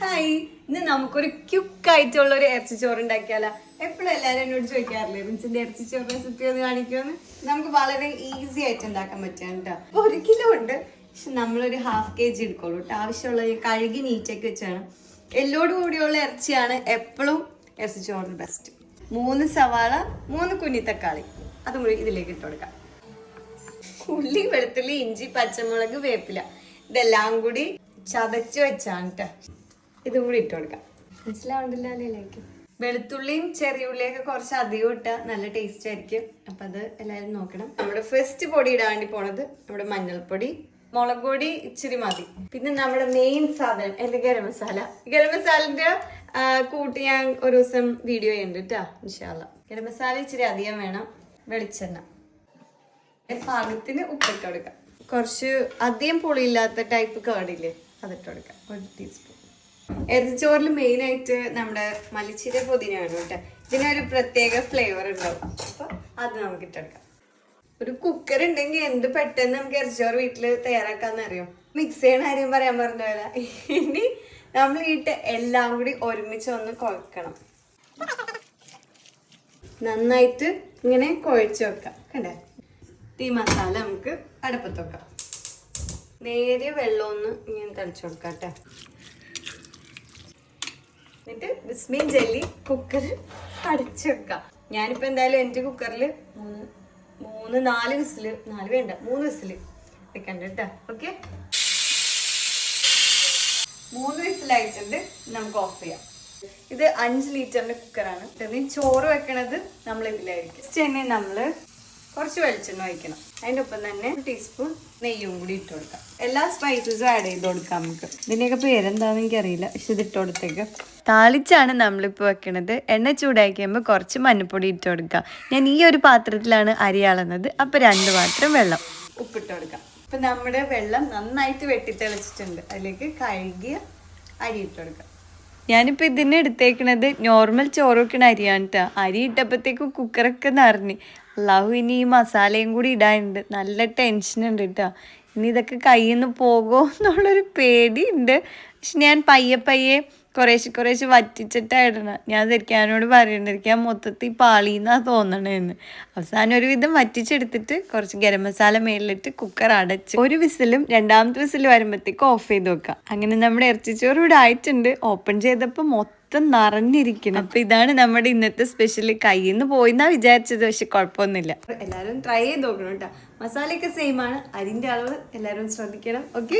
Hi ഇന്ന് നമുക്കൊരു quick ആയിട്ടുള്ള ഒരു ഇറച്ചിച്ചോറ് ഉണ്ടാക്കിയാലോ എപ്പോഴും എല്ലാവരും എന്നോട് ചോദിക്കാറില്ലേ റിൻസിന്റെ ഇറച്ചിച്ചോറ് റെസിപ്പി ഒന്ന് കാണിക്കുമെന്ന് നമുക്ക് വളരെ ഈസി ആയിട്ട് ഉണ്ടാക്കാൻ പറ്റുകയാണ് കേട്ടോ. അപ്പൊ ഒരു കിലോ ഉണ്ട് പക്ഷെ നമ്മളൊരു ഹാഫ് കെ ജി എടുക്കുള്ളൂ കേട്ടോ. ആവശ്യമുള്ള കഴുകി നീറ്റൊക്കെ വെച്ചാണ്. എല്ലോട് കൂടിയുള്ള ഇറച്ചിയാണ് എപ്പോഴും ഇറച്ചിച്ചോറിന് ബെസ്റ്റ് മൂന്ന് സവാള മൂന്ന് കുഞ്ഞി തക്കാളി. അതും കൂടി ഇതിലേക്ക് ഇട്ട് കൊടുക്കാം. ഉള്ളി വെളുത്തുള്ളി ഇഞ്ചി പച്ചമുളക് വേപ്പില. ഇതെല്ലാം കൂടി ചതച്ച് വെച്ചാണ് കേട്ടോ. ഇതും കൂടി ഇട്ട് കൊടുക്കാം. മനസ്സിലാവുന്നില്ല അതിലേക്ക് വെളുത്തുള്ളിയും ചെറിയ ഉള്ളിയൊക്കെ കുറച്ച് അധികം ഇട്ടാൽ നല്ല ടേസ്റ്റ് ആയിരിക്കും. അപ്പൊ അത് എല്ലാവരും നോക്കണം. നമ്മുടെ ഫസ്റ്റ് പൊടി ഇടാൻ വേണ്ടി പോണത് നമ്മുടെ മഞ്ഞൾപ്പൊടി മുളക് പൊടി ഇച്ചിരി മതി. പിന്നെ നമ്മുടെ മെയിൻ സാധനം എന്റെ ഗരം മസാല. ഗരം മസാലന്റെ കൂട്ടി ഞാൻ ഒരു ദിവസം വീഡിയോ ചെയ്യുന്നുണ്ട് കേട്ടോ ഇൻഷാല്ല ഗരം മസാല ഇച്ചിരി അധികം വേണം. വെളിച്ചെണ്ണ. പാകത്തിന് ഉപ്പിട്ട് കൊടുക്കാം. കുറച്ച് അധികം പുളിയില്ലാത്ത ടൈപ്പ് കേടില്ലേ അതിട്ട് കൊടുക്കാം. ഒരു ടീസ്പൂൺ എറിച്ചോറിൽ മെയിൻ ആയിട്ട് നമ്മുടെ മലിച്ചിരി പൊതിനാണ് കേട്ടോ. ഇതിനൊരു പ്രത്യേക ഫ്ലേവർ ഉണ്ടാവും. അപ്പൊ അത് നമുക്ക് ഇട്ടെടുക്കാം. ഒരു കുക്കർ ഉണ്ടെങ്കിൽ എന്ത് പെട്ടെന്ന് നമുക്ക് ഇറച്ചിച്ചോറ് വീട്ടിൽ അറിയാം? മിക്സ് ചെയ്യണ കാര്യം പറയാൻ പറഞ്ഞ പോലെ. ഇനി നമ്മൾ ഇട്ട് എല്ലാം കൂടി ഒരുമിച്ച് ഒന്ന് കുഴക്കണം. നന്നായിട്ട് ഇങ്ങനെ കുഴച്ച് വെക്കാം. കണ്ടേ? ഈ മസാല നമുക്ക് അടുപ്പത്ത് വെക്കാം. നേരിയ വെള്ളം ഒന്ന് ഇങ്ങനെ തളിച്ചു കൊടുക്കാം കേട്ടോ. എന്നിട്ട് വിസ്മീൻ ജെല്ലി കുക്കറിൽ അടച്ചു വെക്കാം. ഞാനിപ്പോ എന്തായാലും എന്റെ കുക്കറിൽ മൂന്ന് മൂന്ന് നാല് വിസിൽ നാല് വേണ്ട മൂന്ന് വിസിൽ വെക്കണ്ട കേട്ടോ. ഓക്കെ മൂന്ന് വിസിലായിട്ടുണ്ട് നമുക്ക് ഓഫ് ചെയ്യാം. ഇത് അഞ്ച് ലിറ്ററിന്റെ കുക്കറാണ് ചോറ് വെക്കണത് നമ്മൾ ഇതിലായിരിക്കും. തന്നെ നമ്മൾ കുറച്ച് വെളിച്ചെണ്ണ ഒഴിക്കണം. അതിന്റെ ഒപ്പം തന്നെ ഒരു ടീസ്പൂൺ നെയ്യും കൂടി ഇട്ട് കൊടുക്കാം. എല്ലാ സ്പൈസസും ആഡ് ചെയ്ത് കൊടുക്കാം നമുക്ക്. ഇതിന്റെയൊക്കെ പേരെന്താണെന്ന് എനിക്കറിയില്ല. പക്ഷെ ഇത് ഇട്ട് കൊടുത്തേക്ക്. താളിച്ചാണ് നമ്മളിപ്പോൾ വെക്കണത്. എണ്ണ ചൂടാക്കിയുമ്പോൾ കുറച്ച് മഞ്ഞപ്പൊടി ഇട്ട് കൊടുക്കുക ഞാൻ ഈ ഒരു പാത്രത്തിലാണ് അരി അളന്നത്. അപ്പോൾ രണ്ട് പാത്രം വെള്ളം. ഉപ്പിട്ട് കൊടുക്കാം. അപ്പം നമ്മുടെ വെള്ളം നന്നായിട്ട് വെട്ടിത്തെളിച്ചിട്ടുണ്ട്. അതിലേക്ക് കഴുകിയ അരി ഇട്ട് കൊടുക്കാം. ഞാനിപ്പോൾ ഇതിന് എടുത്തേക്കണത് നോർമൽ ചോറ് വെക്കണ അരിയാണ് കേട്ടോ അരി ഇട്ടപ്പോഴത്തേക്കും കുക്കറൊക്കെ നിറഞ്ഞ്. അള്ളാഹു ഇനി ഈ മസാലയും കൂടി ഇടാനുണ്ട്. നല്ല ടെൻഷൻ ഉണ്ട് കേട്ടോ ഇനി ഇതൊക്കെ കയ്യിൽ നിന്ന് പോകുമോ എന്നുള്ളൊരു പേടിയുണ്ട്. പക്ഷെ ഞാൻ പയ്യെ പയ്യെ കുറേശ്ശെ കുറേശ്ശെ വറ്റിച്ചിട്ടായിരുന്നു. ഞാൻ ധരിക്കാനോട് പറയണ്ടിരിക്കാൻ മൊത്തത്തിൽ പാളിന്നാ തോന്നണേന്ന്. അവസാനം ഒരു വിധം വറ്റിച്ചെടുത്തിട്ട് കുറച്ച് ഗരം മസാല മേലിലിട്ട് കുക്കർ അടച്ച് ഒരു വിസിലും രണ്ടാമത്തെ വിസിൽ വരുമ്പോഴത്തേക്ക് ഓഫ് ചെയ്ത് വെക്കാം. അങ്ങനെ നമ്മുടെ ഇറച്ചിച്ചോറ് ഇവിടെ ആയിട്ടുണ്ട്. ഓപ്പൺ ചെയ്തപ്പോൾ മൊത്തം നിറഞ്ഞിരിക്കണം അപ്പൊ ഇതാണ് നമ്മുടെ ഇന്നത്തെ സ്പെഷ്യൽ കയ്യിൽ നിന്ന് പോയിന്നാ വിചാരിച്ചത് പക്ഷെ കുഴപ്പമൊന്നുമില്ല. എല്ലാവരും ട്രൈ ചെയ്ത് നോക്കണം കേട്ടോ. മസാലയൊക്കെ സെയിം ആണ്. അതിന്റെ അളവ് എല്ലാവരും ശ്രദ്ധിക്കണം. ഓക്കെ